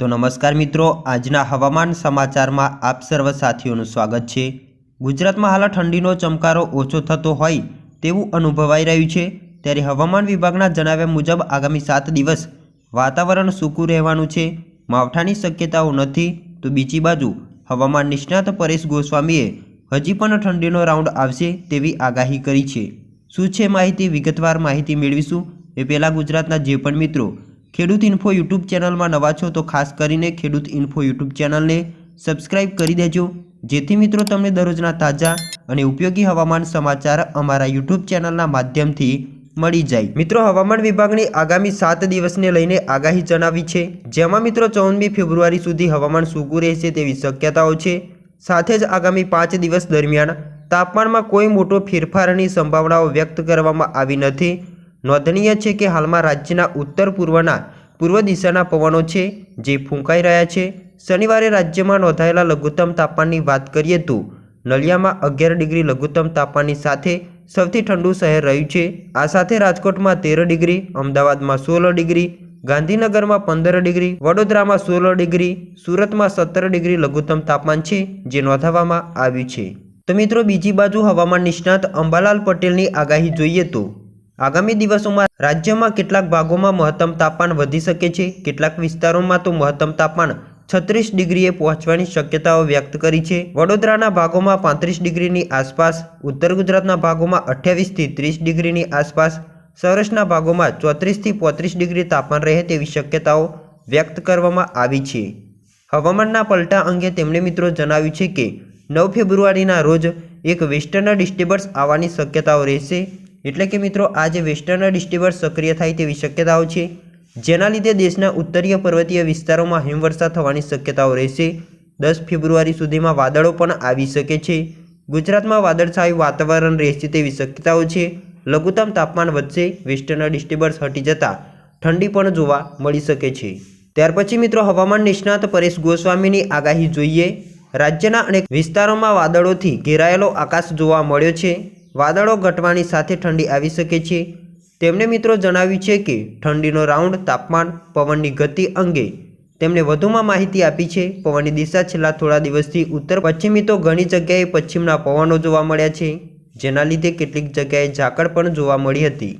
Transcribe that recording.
તો નમસ્કાર મિત્રો, આજના હવામાન સમાચારમાં આપ સર્વ સાથીઓનું સ્વાગત છે. ગુજરાતમાં હાલ ઠંડીનો ચમકારો ઓછો થતો હોય તેવું અનુભવાઈ રહ્યું છે. ત્યારે હવામાન વિભાગના જણાવ્યા મુજબ આગામી સાત દિવસ વાતાવરણ સૂકું રહેવાનું છે. માવઠાની શક્યતાઓ નથી, તો બીજી બાજુ હવામાન નિષ્ણાત પરેશ ગોસ્વામીએ હજી પણ ઠંડીનો રાઉન્ડ આવશે તેવી આગાહી કરી છે. શું છે માહિતી? વિગતવાર માહિતી મેળવીશું. એ પહેલાં ગુજરાતના જે પણ મિત્રો ખેડૂત ઇન્ફો યુટ્યુબ ચેનલમાં નવા છો તો ખાસ કરીને ખેડૂત ઇન્ફો યુટ્યુબ ચેનલને સબસ્ક્રાઇબ કરી દેજો. જેથી મિત્રો તમને દરરોજના તાજા અને ઉપયોગી હવામાન સમાચાર અમારા યુટ્યુબ ચેનલના માધ્યમથી મળી જાય. મિત્રો હવામાન વિભાગની આગામી સાત દિવસને લઈને આગાહી જણાવી છે. જેમાં મિત્રો ચૌદમી ફેબ્રુઆરી સુધી હવામાન સૂકું રહેશે તેવી શક્યતાઓ છે. સાથે જ આગામી પાંચ દિવસ દરમિયાન તાપમાનમાં કોઈ મોટો ફેરફારની સંભાવનાઓ વ્યક્ત કરવામાં આવી નથી. નોંધનીય છે કે હાલમાં રાજ્યના ઉત્તર પૂર્વના પૂર્વ દિશાના પવનો છે, જે ફૂંકાઈ રહ્યા છે. શનિવારે રાજ્યમાં નોંધાયેલા લઘુત્તમ તાપમાનની વાત કરીએ તો, નલિયામાં અગિયાર ડિગ્રી લઘુત્તમ તાપમાનની સાથે સૌથી ઠંડુ શહેર રહ્યું છે. આ સાથે રાજકોટમાં તેર ડિગ્રી, અમદાવાદમાં સોળ ડિગ્રી, ગાંધીનગરમાં પંદર ડિગ્રી, વડોદરામાં સોળ ડિગ્રી, સુરતમાં સત્તર ડિગ્રી લઘુત્તમ તાપમાન છે, જે નોંધાવવામાં આવ્યું છે. તો મિત્રો, બીજી બાજુ હવામાન નિષ્ણાત અંબાલાલ પટેલની આગાહી જોઈએ તો આગામી દિવસોમાં રાજ્યમાં કેટલાક ભાગોમાં મહત્તમ તાપમાન વધી શકે છે. કેટલાક વિસ્તારોમાં તો મહત્તમ તાપમાન છત્રીસ ડિગ્રીએ પહોંચવાની શક્યતાઓ વ્યક્ત કરી છે. વડોદરાના ભાગોમાં પાંત્રીસ ડિગ્રીની આસપાસ, ઉત્તર ગુજરાતના ભાગોમાં અઠ્યાવીસથી ત્રીસ ડિગ્રીની આસપાસ, સૌરાષ્ટ્રના ભાગોમાં ચોત્રીસથી પોત્રીસ ડિગ્રી તાપમાન રહે તેવી શક્યતાઓ વ્યક્ત કરવામાં આવી છે. હવામાનના પલટા અંગે તેમણે મિત્રો જણાવ્યું છે કે, નવ ફેબ્રુઆરીના રોજ એક વેસ્ટર્ન ડિસ્ટર્બન્સ આવવાની શક્યતાઓ રહેશે. એટલે કે મિત્રો આજે વેસ્ટર્ન ડિસ્ટર્બન્સ સક્રિય થાય તેવી શક્યતાઓ છે, જેના લીધે દેશના ઉત્તરીય પર્વતીય વિસ્તારોમાં હિમવર્ષા થવાની શક્યતાઓ રહેશે. દસ ફેબ્રુઆરી સુધીમાં વાદળો પણ આવી શકે છે. ગુજરાતમાં વાદળછાયું વાતાવરણ રહેશે તેવી શક્યતાઓ છે. લઘુત્તમ તાપમાન વધશે, વેસ્ટર્ન ડિસ્ટર્બન્સ હટી જતાં ઠંડી પણ જોવા મળી શકે છે. ત્યાર પછી મિત્રો, હવામાન નિષ્ણાત પરેશ ગોસ્વામીની આગાહી જોઈએ. રાજ્યના અનેક વિસ્તારોમાં વાદળોથી ઘેરાયેલો આકાશ જોવા મળ્યો છે. વાદળો ઘટવાની સાથે ઠંડી આવી શકે છે. તેમણે મિત્રો જણાવ્યું છે કે ઠંડીનો રાઉન્ડ તાપમાન, પવનની ગતિ અંગે તેમણે વધુમાં માહિતી આપી છે. પવનની દિશા છેલ્લા થોડા દિવસથી ઉત્તર પશ્ચિમી તો ઘણી જગ્યાએ પશ્ચિમના પવનો જોવા મળ્યા છે, જેના લીધે કેટલીક જગ્યાએ ઝાકળ પણ જોવા મળી હતી.